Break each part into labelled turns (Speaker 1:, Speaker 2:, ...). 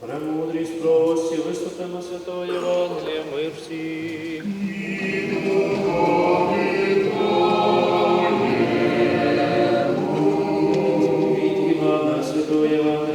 Speaker 1: Премудрість прості, вислухаймо святого Євангелія, мир всім. Від Святого Євангелія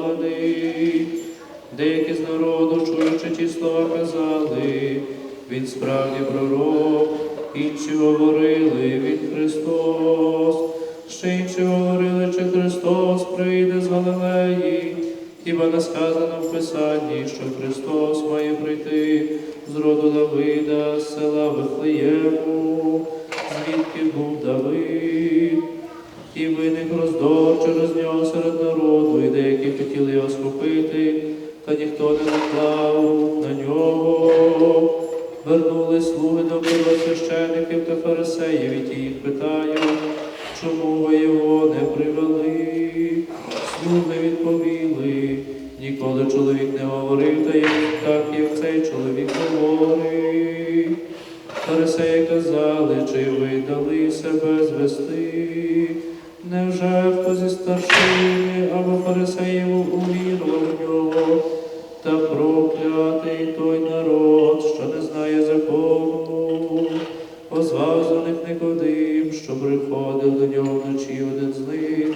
Speaker 1: прославлений. Деякі з народу, чуючи ті слова, казали, він справді пророк, інші говорили, він Христос, ще інші говорили, чи Христос прийде з Галилеї. Хіба не сказано в Писанні, що Христос має прийти з роду Давида, з села Вифлеєму, звідки був Давид, і виник роздор через нього серед народу, і деякі хотіли його схопити, та ніхто не наклав на нього. Вернули слуги до священиків та фарисеїв, і ті їх питають, чому що приходив до нього вночі один з них,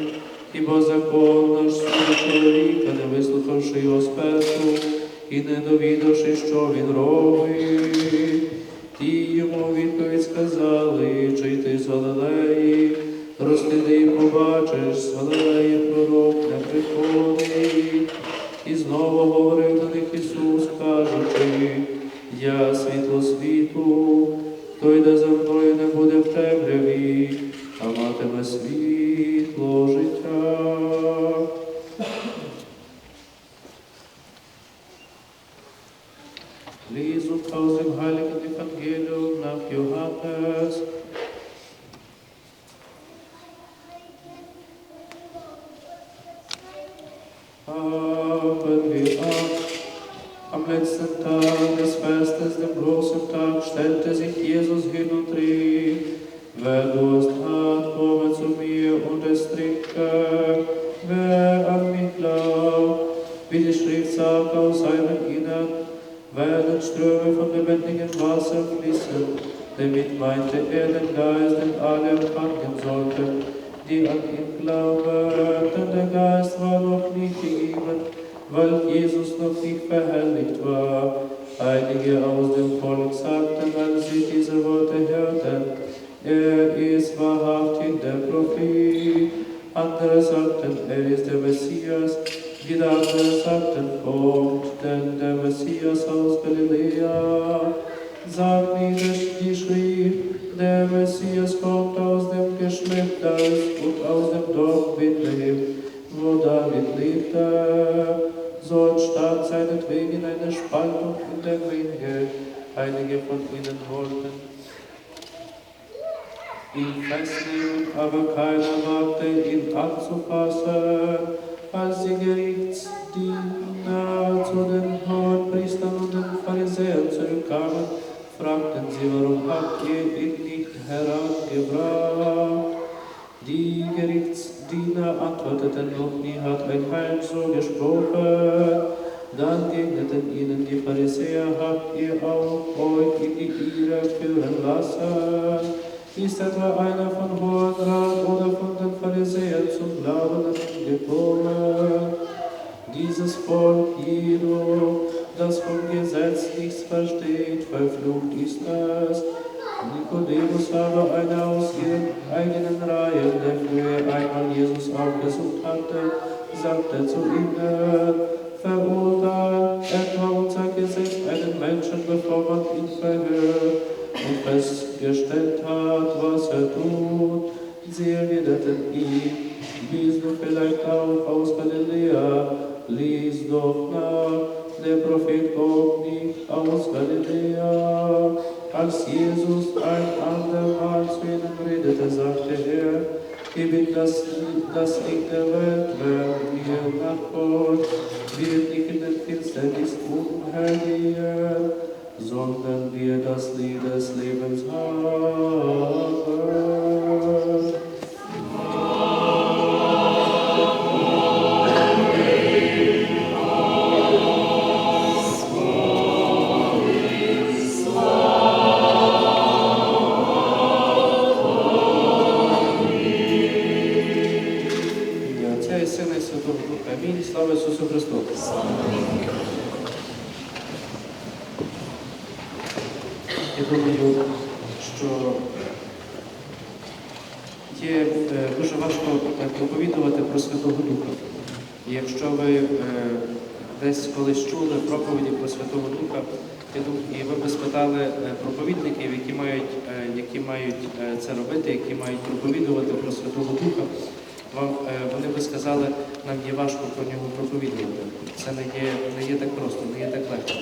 Speaker 1: хіба закон наш судить чоловіка, не вислухавши його спершу і не довідавши, що він робить. Ті йому відповідь сказали, чи йти з Галилеї, розсліди і побачиш, з Галилеї пророк не приходить. І знову werden Ströme von lebendigem Wasser fließen. Damit meinte er den Geist, den alle empfangen sollten, die an ihn glauben. Der Geist war noch nicht gegeben, weil Jesus noch nicht verherrlicht war. Einige aus dem Volk sagten, als sie diese Worte hörten, er ist wahrhaftig der Prophet. Andere sagten, er ist der Messias. Wieder andere sagten, kommt denn der Messias aus Galiläa. Sagt nicht die Schrift, der Messias kommt aus dem Geschlecht Davids und aus dem Dorf Bethlehem, wo David lebte. So entstand seinetwegen eine Spaltung in der Menge. Einige von ihnen wollten ihn festnehmen, aber keiner wagte ihn anzufassen. Als die Gerichtsdiener zu den Hohenpriestern und den Pharisäern zurückkamen, fragten sie, warum habt ihr ihn nicht herangebracht? Die Gerichtsdiener antworteten, noch nie hat ein Heil so gesprochen. Dann gegneten ihnen die Pharisäer, habt ihr auch euch in die Irre führen lassen? Ist etwa einer von hohen Rat oder von den Pharisäern zum Glauben gekommen? Dieses Volk jedoch, das vom Gesetz nichts versteht, verflucht ist es. Nikodemus aber einer aus ihren eigenen Reihen, der früher einmal Jesus aufgesucht hatte, sagte zu ihnen, verurteilt the slave's heart. Дуже важко е, проповідувати про Святого Духа. І якщо ви е, десь колись чули проповіді про Святого Духа, і ви би спитали е, проповідників, які мають, е, які мають е, це робити, які мають проповідувати про Святого Духа, вам, е, вони би сказали, нам є важко про нього проповідувати. Це не є, не є так просто, не є так легко.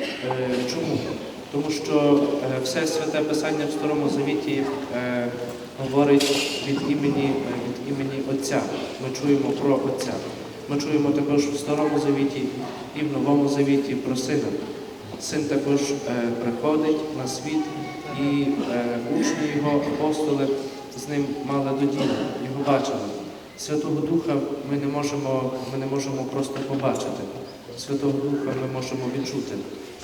Speaker 1: Е, Чому? Тому що е, все святе писання в Старому Завіті е, говорить від імені, е, від імені Отця. Ми чуємо про Отця. Ми чуємо також в Старому Завіті і в Новому Завіті про Сина. Син також е, приходить на світ, і е, учні його апостоли з ним мали до діла, його бачили. Святого Духа ми не можемо, ми не можемо просто побачити. Святого Духа ми можемо відчути.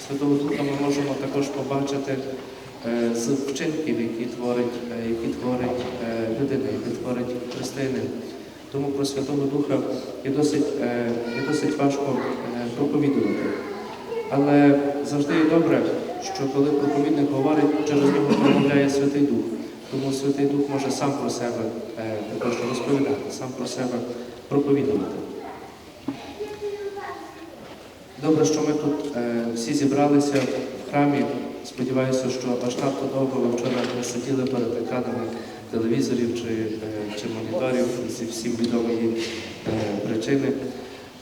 Speaker 1: Святого Духа ми можемо також побачити з вчинків, які творить, е, які творить е, людина, які творить християнин. Тому про Святого Духа є досить, е, є досить важко е, проповідувати. Але завжди є добре, що коли проповідник говорить, через нього промовляє Святий Дух. Тому Святий Дух може сам про себе е, також розповідати, сам про себе проповідувати. Добре, що ми тут е, всі зібралися в храмі. Сподіваюся, що аж надто довго ви вчора не сиділи перед екранами телевізорів чи, е, чи моніторів зі всім відомої е, причини.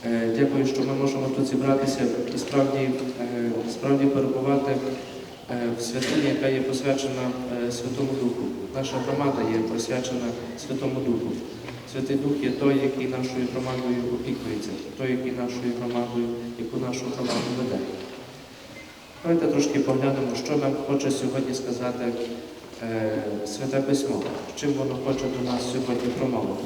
Speaker 1: Е, Дякую, що ми можемо тут зібратися і справді, справді перебувати в святині, яка є посвячена Святому Духу. Наша громада є присвячена Святому Духу. Святий Дух є той, який нашою громадою опікується, той, який нашою громадою, яку нашу громаду веде. Давайте трошки поглянемо, що нам хоче сьогодні сказати е, Святе Письмо, чим воно хоче до нас сьогодні промовити.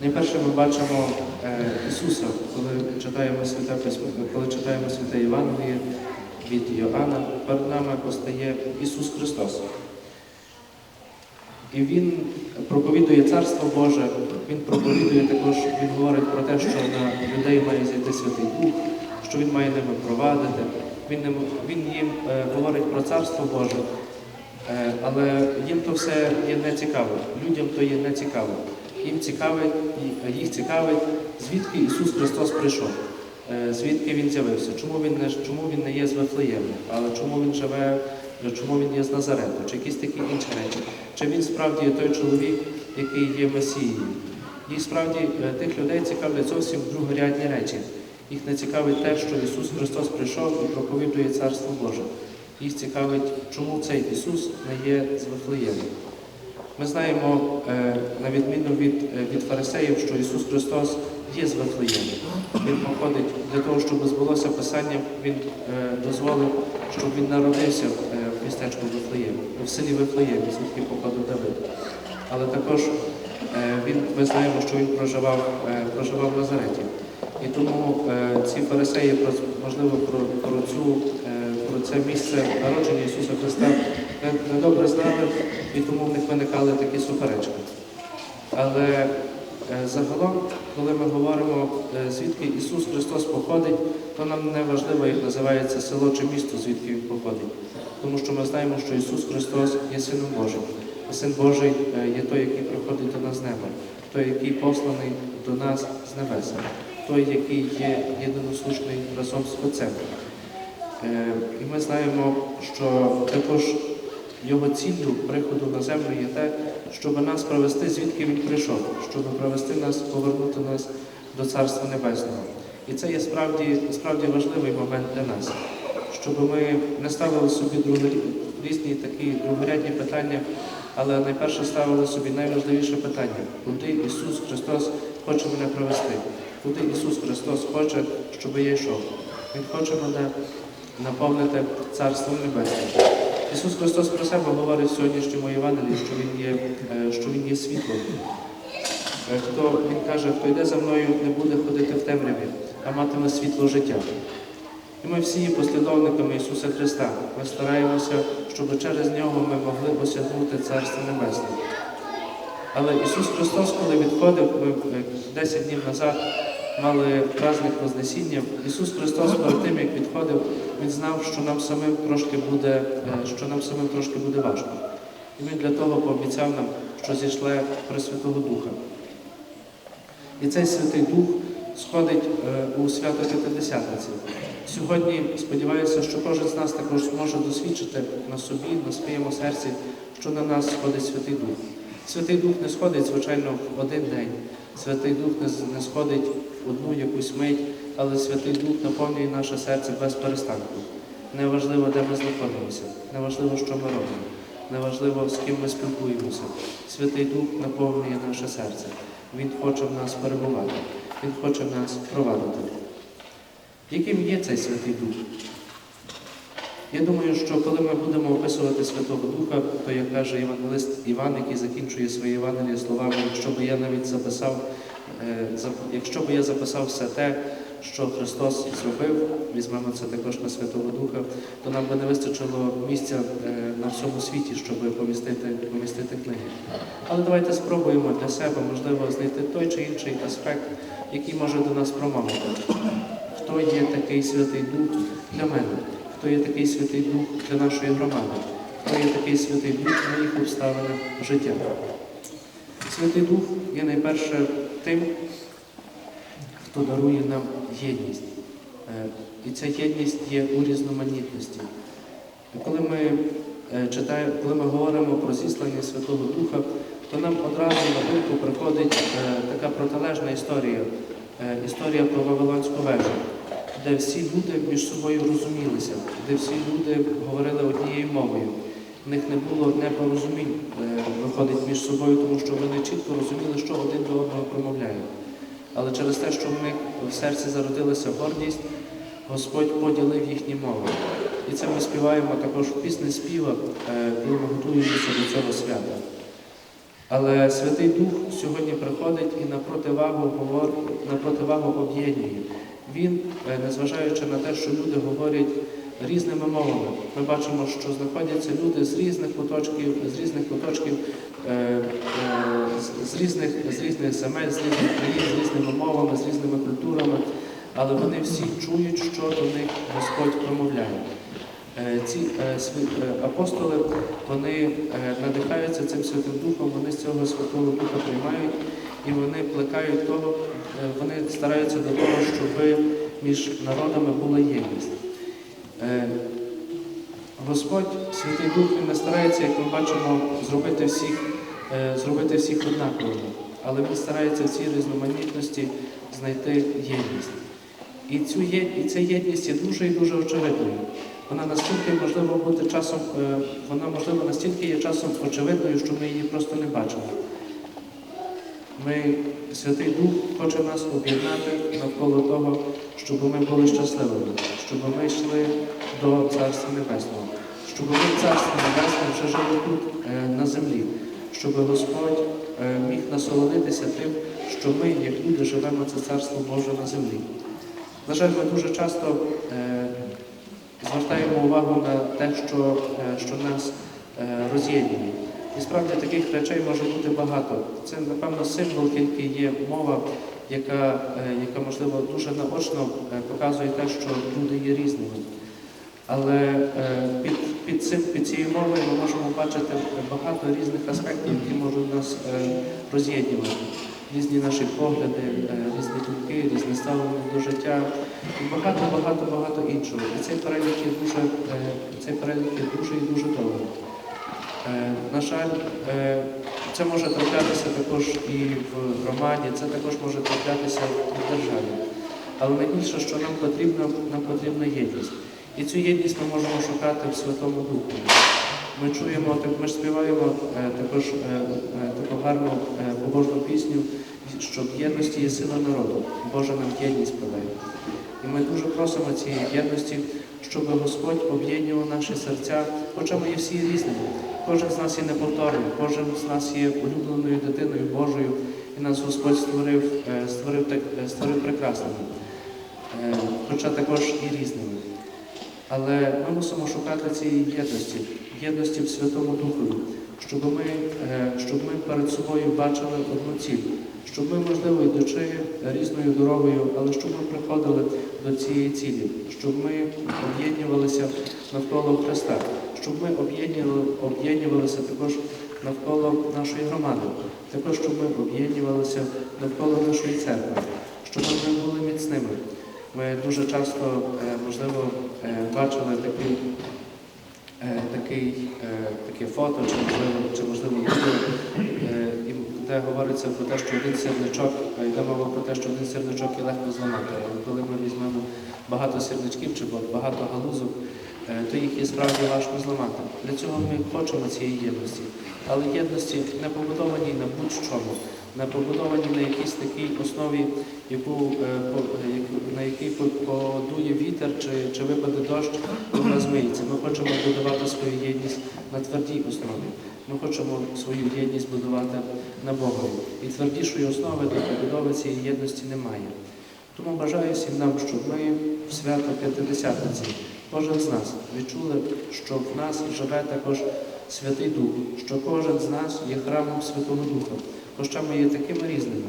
Speaker 1: Найперше ми бачимо е, Ісуса, коли читаємо Святе Письмо, коли читаємо Святе Євангеліє від Йоанна, перед нами постає Ісус Христос. І Він проповідує Царство Боже, Він проповідує також, Він говорить про те, що на людей має зійти Святий Дух, що Він має ними провадити. Він, ним- він їм е, говорить про Царство Боже, Е, але їм то все є не цікаво, людям то є не цікаво. Їм цікавить, і- їх цікавить, звідки Ісус Христос прийшов, е, звідки Він з'явився, чому він не, чому він не є з Вифлеєму, але чому він живе, чому він є з Назарету, чи якісь такі інші речі. Чи він справді є той чоловік, який є Месією. Їх справді е, тих людей цікавлять зовсім другорядні речі. Їх не цікавить те, що Ісус Христос прийшов і проповідує Царство Боже. Їх цікавить, чому цей Ісус не є з. Ми знаємо, е, на відміну від, е, від фарисеїв, що Ісус Христос є з. Він походить для того, щоб збулося Писання, Він е, дозволив, щоб він народився в містечку Вифлеєм, в селі Вифлеєм, звідки походив Давид. Але також він, ми знаємо, що він проживав, проживав в Назареті. І тому е, ці фарисеї, можливо, про, про, цю, е, про це місце народження Ісуса Христа не- недобре знали, і тому в них виникали такі суперечки. Але е, загалом, коли ми говоримо, звідки Ісус Христос походить, то нам не важливо, як називається село чи місто, звідки він походить. Тому що ми знаємо, що Ісус Христос є Сином Божим. А Син Божий є той, який приходить до нас з неба, той, який посланий до нас з небеса, той, який є єдиносушний разом з Отцем. Е, І ми знаємо, що також його ціллю приходу на землю є те, щоб нас провести, звідки він прийшов, щоб провести нас, повернути нас до Царства Небесного. І це є справді, справді важливий момент для нас, щоб ми не ставили собі різні такі другорядні питання, але найперше ставили собі найважливіше питання, куди Ісус Христос хоче мене провести, куди Ісус Христос хоче, щоб я йшов. Він хоче мене наповнити Царством Небесним. Ісус Христос про себе говорить в сьогоднішньому Євангелії, що Він є, е, що він є світлом. Е, Хто він каже, хто йде за мною, не буде ходити в темряві, а матиме світло життя. І ми всі є послідовниками Ісуса Христа. Ми стараємося, щоб через нього ми могли осягнути Царство Небесне. Але Ісус Христос, коли відходив, ми е, 10 днів назад мали праздник Вознесіння. Ісус Христос перед тим, як відходив, Він знав, що нам самим трошки буде, е, що нам самим трошки буде важко. І Він для того пообіцяв нам, що зійшле Пресвятого Духа. І цей Святий Дух сходить е, у свято П'ятидесятниці. Сьогодні сподіваюся, що кожен з нас також зможе досвідчити на собі, на своєму серці, що на нас сходить Святий Дух. Святий Дух не сходить, звичайно, в один день. Святий Дух не, сходить одну якусь мить, але Святий Дух наповнює наше серце без перестанку. Неважливо, де ми знаходимося, неважливо, що ми робимо, неважливо, з ким ми спілкуємося. Святий Дух наповнює наше серце. Він хоче в нас перебувати, Він хоче нас провадити. Яким є цей Святий Дух? Я думаю, що коли ми будемо описувати Святого Духа, то як каже Євангелист Іван, який закінчує своє Євангеліє словами, якщо би я навіть записав, за- якщо би я записав все те, що Христос зробив, візьмемо це також на Святого Духа, то нам би не вистачило місця е, на всьому світі, щоб помістити, помістити книги. Але давайте спробуємо для себе, можливо, знайти той чи інший аспект, який може до нас промовити. Хто є такий Святий Дух для мене? Хто є такий Святий Дух для нашої громади? Хто є такий Святий Дух в моїх обставинах життя? Святий Дух є найперше тим, хто дарує нам єдність. Е, І ця єдність є у різноманітності. Коли ми е, читаємо, коли ми говоримо про зіслання Святого Духа, то нам одразу на думку приходить е, така протилежна історія, історія про Вавилонську вежу, де всі люди між собою розумілися, де всі люди говорили однією мовою. В них не було непорозумінь, е, виходить між собою, тому що вони чітко розуміли, що один до одного промовляють. Але через те, що в них в серці зародилася гордість, Господь поділив їхні мови. І це ми співаємо також в пісні співа, е, коли ми готуємося до цього свята. Але Святий Дух сьогодні приходить і на противагу, противагу об'єднує. Він, е, незважаючи на те, що люди говорять різними мовами, ми бачимо, що знаходяться люди з різних куточків, з різних куточків, е, е, з- різних, з різних земель, з різних країн, з різними мовами, з різними культурами, але вони всі чують, що до них Господь промовляє. Е, Ці апостоли вони надихаються цим Святим Духом, вони з цього Святого Духа приймають і вони плекають того, вони стараються до того, щоб між народами була єдність. Е, Господь, Святий Дух, Він не старається, як ми бачимо, зробити всіх, е, зробити всіх однаковими, але Він старається в цій різноманітності знайти єдність. І, цю є, і ця єдність є дуже і дуже очевидною. Вона настільки можливо бути часом, е, вона можливо настільки є часом очевидною, що ми її просто не бачимо. Ми, Святий Дух хоче нас об'єднати навколо того, щоб ми були щасливими, щоб ми йшли до Царства Небесного, щоб ми в Царстві Небесному вже жили тут, е, на землі, щоб Господь е, міг насолодитися тим, що ми, як люди, живемо це Царство Боже на землі. На жаль, ми дуже часто е, звертаємо увагу на те, що, що нас роз'єднує. І справді таких речей може бути багато. Це, напевно, символ тільки є мова, яка, е, яка можливо дуже наочно е, показує те, що люди є різними. Але е, під, під, цим, під цією мовою ми можемо бачити багато різних аспектів, які можуть нас роз'єднувати. Різні наші погляди, різні думки, різне ставлення до життя і багато, багато, багато іншого. І цей перелік є дуже, цей перелік є дуже і дуже довгий. Е, На жаль, е, це може траплятися також і в громаді, це також може траплятися в державі. Але найбільше, що нам потрібно, нам потрібна єдність. І цю єдність ми можемо шукати в Святому Духу. Ми чуємо, ми ж співаємо е, також таку гарну побожну пісню, що в єдності є сила народу. Боже нам єдність подає. І ми дуже просимо цієї єдності, щоб Господь об'єднував наші серця, хоча ми є всі різними. Кожен з нас є неповторним, кожен з нас є улюбленою дитиною Божою, і нас Господь створив, е, створив, е, створив прекрасними, е, хоча також і різними. Але ми мусимо шукати цієї єдності, єдності в Святому Духові, щоб ми, щоб ми перед собою бачили одну ціль, щоб ми, можливо, йдучи різною дорогою, але щоб ми приходили до цієї цілі, щоб ми об'єднувалися навколо Христа, щоб ми об'єднували- об'єднувалися також навколо нашої громади, також щоб ми об'єднувалися навколо нашої церкви, щоб ми були міцними. Ми дуже часто, е, можливо, е, бачили такий, е, такий, е, таке фото, чи можливо, чи можливо де говориться про те, що один сірничок, йде мова про те, що один сірничок є легко зламати. Але коли ми візьмемо багато сірничків чи багато галузок, то їх є справді важко зламати. Для цього ми хочемо цієї єдності. Але єдності не побудованій на будь-чому, не побудовані на якійсь такій основі, яку, е, е, на якій подує вітер чи, чи випаде дощ, вона змиється. Ми хочемо будувати свою єдність на твердій основі. Ми хочемо свою єдність будувати на Богові. І твердішої основи до побудови цієї єдності немає. Тому бажаю всім нам, щоб ми в свято П'ятидесятниці, кожен з нас відчули, що в нас живе також Святий Дух, що кожен з нас є храмом Святого Духа, хоча ми є такими різними,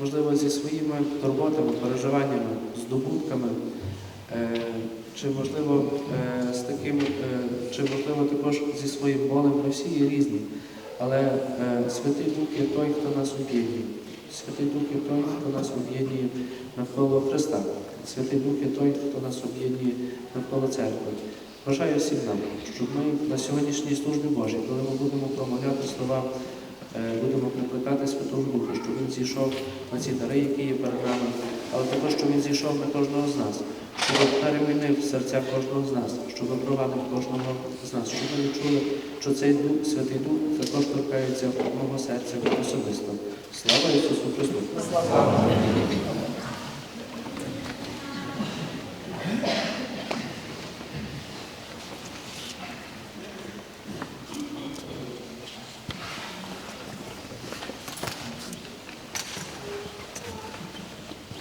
Speaker 1: можливо, зі своїми турботами, переживаннями, здобутками, е, чи можливо е, з таким, е, чи можливо також зі своїм болем. Ми всі є різні. Але Святий Дух є той, хто нас об'єднує. Святий Дух є той, хто нас об'єднує навколо Христа. Святий Дух є той, хто нас об'єднує навколо церкви. Бажаю всім нам, щоб ми на сьогоднішній службі Божій, коли ми будемо промовляти слова, е, будемо прикликати Святого Духа, щоб він зійшов на ці дари, які є перед нами, але також, щоб він зійшов на кожного з нас, щоб перемінив серця кожного з нас, щоб провадив кожного з нас, щоб ми відчули, що цей Дух, Святий Дух також торкається мого серця особисто. Слава Ісусу Христу!